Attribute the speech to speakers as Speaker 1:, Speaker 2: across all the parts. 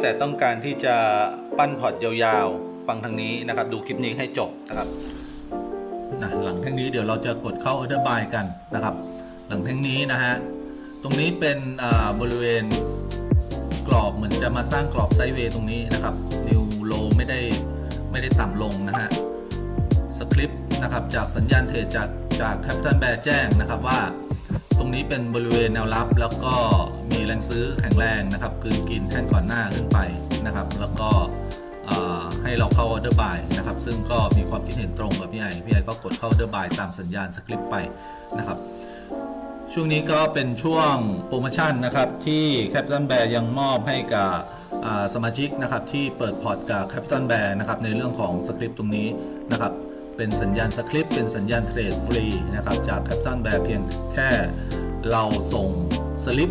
Speaker 1: แต่ต้องการที่จะปั้นพอร์ตยาวๆ ฟังทางนี้นะครับ ดูคลิปนี้ให้จบนะครับนะหลังแท่งนี้เดี๋ยวเราจะกดเข้า order buy กันนะครับ หลังแท่งนี้นะฮะ ตรงนี้เป็นบริเวณกรอบเหมือนจะมาสร้างกรอบไซด์เวย์ตรงนี้นะครับนิวโลไม่ได้ไม่ได้ต่ำลงนะฮะสคริปต์นะครับจากสัญญาณเทรดจากจากแคปตันแบร์แจ้งนะครับว่า นี้เป็นบริเวณแนวรับ แล้วก็มีแรงซื้อแข็งแรงนะครับกลืนกินแท่งก่อนหน้าขึ้นไปนะครับ แล้วก็ให้เราเข้าออเดอร์บายนะครับ ซึ่งก็มีความคิดเห็นตรงกับพี่ไอพี่ไอก็กดเข้าออเดอร์บายตามสัญญาณสคริปต์ไปนะครับ ช่วงนี้ก็เป็นช่วงโปรโมชั่นนะครับ ที่ Capital Bear ยังมอบให้กับสมาชิกนะครับที่เปิดพอร์ตกับ Capital Bear นะครับในเรื่องของสคริปต์ตรงนี้นะครับเป็นสัญญาณสคริปต์เป็นสัญญาณเทรดฟรีนะครับจาก Capital Bear เพียงแค่ เราส่งสลิป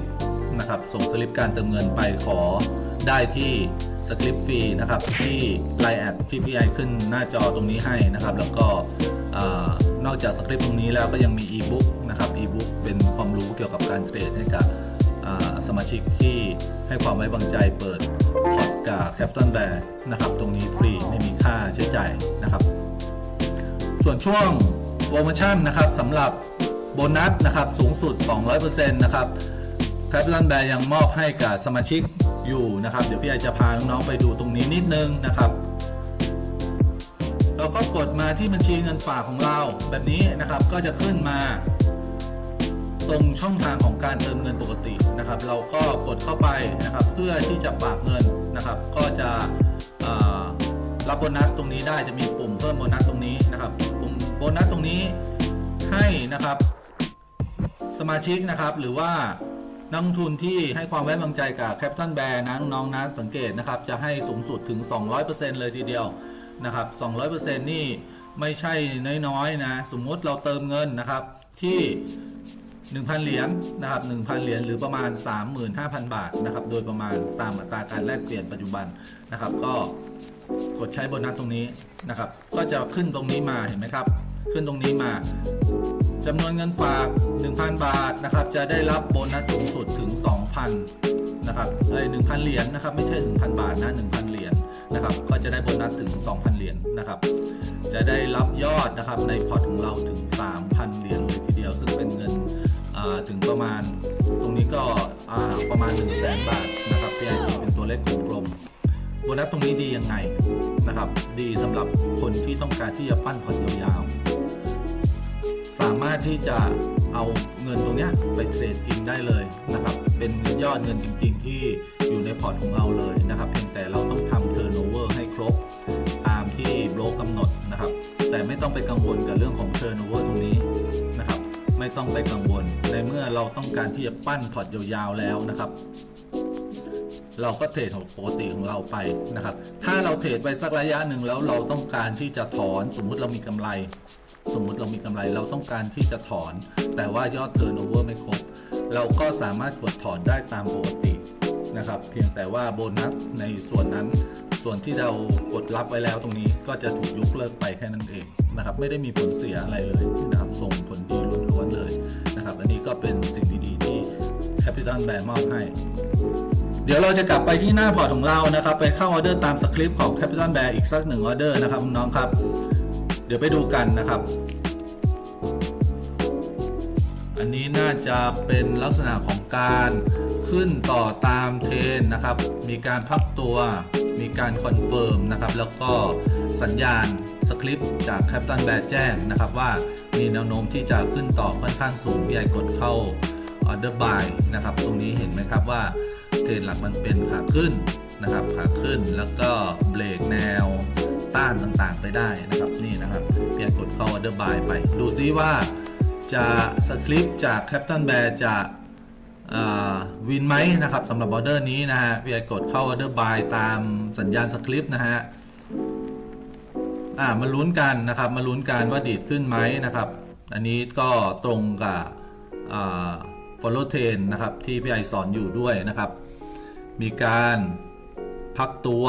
Speaker 1: นะครับส่งสลิปการเติมเงินไปขอได้ที่สคริปต์ฟรีนะครับที่ Line แอดที่พี่ไอขึ้นหน้าจอตรงนี้ให้นะครับ แล้วก็นอกจากสคริปต์ตรงนี้แล้วก็ยังมีอีบุ๊กนะครับอีบุ๊กเป็นความรู้เกี่ยวกับการเทรดให้กับสมาชิกที่ให้ความไว้วางใจเปิดพอร์ตกับ Capital Bear นะครับตรงนี้ฟรีไม่มีค่าใช้จ่ายนะครับ ส่วนช่วงโปรโมชั่นนะครับสำหรับ โบนัสนะครับสูงสุด 200%นะครับแคปลันแบร์ยังมอบให้กับสมาชิกอยู่นะครับ เดี๋ยวพี่ไอจะพาน้องๆไปดูตรงนี้นิดนึงนะครับเราก็กดมาที่บัญชีเงินฝากของเราแบบนี้นะครับก็จะขึ้นมา ตรงช่องทางของการเติมเงินปกตินะครับ เราก็กดเข้าไปนะครับ เพื่อที่จะฝากเงินนะครับ ก็จะรับโบนัสตรงนี้ได้จะมีปุ่มเพิ่มโบนัสตรงนี้นะครับปุ่มโบนัสตรงนี้ให้นะครับ สมาชิกนะครับ หรือว่านักลงทุนที่ให้ความไว้วางใจกับแคปตันแบร์นะน้องนะสังเกตนะครับ จะให้สูงสุดถึง 200%เลยทีเดียวนะครับ 200%นี่ไม่ใช่น้อยๆนะ สมมุติเราเติมเงินนะครับที่ 1,000 เหรียญนะครับ 1,000 เหรียญหรือประมาณ 35,000 บาทนะครับ โดยประมาณตามอัตราการแลกเปลี่ยนปัจจุบันนะครับ ก็กดใช้โบนัสตรงนี้นะครับ ก็จะขึ้นตรงนี้มาเห็นไหมครับ ขึ้นตรงนี้มา จำนวนเงินฝาก 1,000 บาทนะครับ จะได้รับโบนัสสูงสุดถึง 2,000นะครับเอ้ย1,000 เหรียญนะครับ ไม่ใช่ 1,000 บาทนะ 1,000 เหรียญนะครับ ก็จะได้โบนัสถึง 2,000 เหรียญนะครับ จะได้รับยอดนะครับในพอร์ตของเราถึง 3,000 เหรียญเลยทีเดียว ซึ่งเป็นเงินถึงประมาณ ตรงนี้ก็ประมาณ 1 0 0 0 0แบาทนะครับ PIT เป็นตัวเลขกลมๆโบนัสตรงนี้ดียังไงนะครับ ดีสำหรับคนที่ต้องการที่จะปั้นพอร์ตยาวๆ สามารถที่จะเอาเงินตรงนี้ไปเทรดจริงได้เลยนะครับ เป็นยอดเงินจริงๆที่อยู่ในพอร์ตของเราเลยนะครับ เพียงแต่เราต้องทำเทอร์โนเวอร์ให้ครบตามที่โบรกกำหนดนะครับ แต่ไม่ต้องไปกังวลกับเรื่องของเทอร์โนเวอร์ตรงนี้นะครับ ไม่ต้องไปกังวล ในเมื่อเราต้องการที่จะปั้นพอร์ตยาวๆแล้วนะครับเราก็เทรดของปกติของเราไปนะครับ ถ้าเราเทรดไปสักระยะหนึ่งแล้วเราต้องการที่จะถอนสมมุติเรามีกำไร สมมุติเรามีกำไรเราต้องการที่จะถอน แต่ว่ายอดเทอร์โนเวอร์ไม่ครบ เราก็สามารถกดถอนได้ตามปกตินะครับ เพียงแต่ว่าโบนัสในส่วนนั้น ส่วนที่เรากดรับไว้แล้วตรงนี้ก็จะถูกยกเลิกไปแค่นั้นเองนะครับ ไม่ได้มีผลเสียอะไรเลยนะครับส่งผลดีล้วนๆเลยนะครับ อันนี้ก็เป็นสิ่งดีๆที่ Capital Band มอบให้เดี๋ยวเราจะกลับไปที่หน้าพอร์ตของเรานะครับ ไปเข้าออเดอร์ตามสคริปต์ของ Capital Bear อีกสักหนึ่งออเดอร์นะครับน้องครับ เดี๋ยวไปดูกันนะครับ อันนี้น่าจะเป็นลักษณะของการขึ้นต่อตามเทรนนะครับ มีการพักตัว มีการคอนเฟิร์มนะครับ แล้วก็สัญญาณสคริปต์จาก Captain Bear แจ้งนะครับว่ามีแนวโน้มที่จะขึ้นต่อค่อนข้างสูงใหญ่กดเข้า Order Buy นะครับ ตรงนี้เห็นไหมครับว่าเทรนหลักมันเป็นขาขึ้นนะครับ ขาขึ้นแล้วก็เบรกแนวต้านต่างๆไปได้นะครับนี่นะครับ พี่ใหญ่กดเข้า Order Buy ไป ดูซิว่าจะสคริปต์จาก Captain Bear จะวินไหมนะครับสำหรับออเดอร์นี้นะฮะพี่ใหญ่กดเข้า Order Buy ตามสัญญาณสคริปต์นะฮะอ่ามาลุ้นกันนะครับมาลุ้นกันว่าดีดขึ้นไหมนะครับ อันนี้ก็ตรงกับอ่า follow train นะครับที่พี่ไอสอนอยู่ด้วยนะครับ มีการพักตัว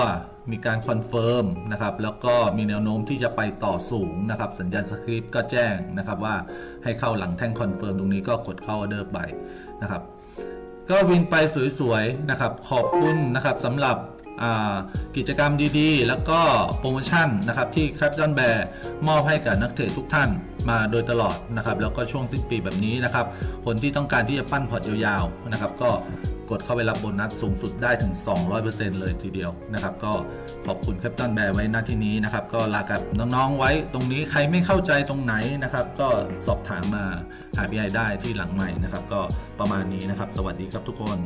Speaker 1: มีการคอนเฟิร์มนะครับแล้วก็มีแนวโน้มที่จะไปต่อสูงนะครับสัญญาณสคริปต์ก็แจ้งนะครับว่าให้เข้าหลังแท่งคอนเฟิร์มตรงนี้ก็กดเข้าออเดอร์ไปนะครับก็วินไปสวยๆนะครับขอบคุณนะครับสำหรับกิจกรรมดีๆ แล้วก็โปรโมชั่นนะครับที่แคปตันแบร์มอบให้กับนักเทรดทุกท่านมาโดยตลอดนะครับแล้วก็ช่วงสิ้นปีแบบนี้นะครับคนที่ต้องการที่จะปั้นพอร์ตยาวๆนะครับก็ กดเข้าไปรับโบนัสสูงสุดได้ถึง 200%เลยทีเดียวนะครับ ก็ขอบคุณแคปตันแบร์ไว้หน้าที่นี้นะครับ ก็ลากับน้องๆไว้ตรงนี้ใครไม่เข้าใจตรงไหนนะครับ ก็สอบถามมาหาพี่ไอได้ที่หลังใหม่นะครับ ก็ประมาณนี้นะครับ สวัสดีครับทุกคน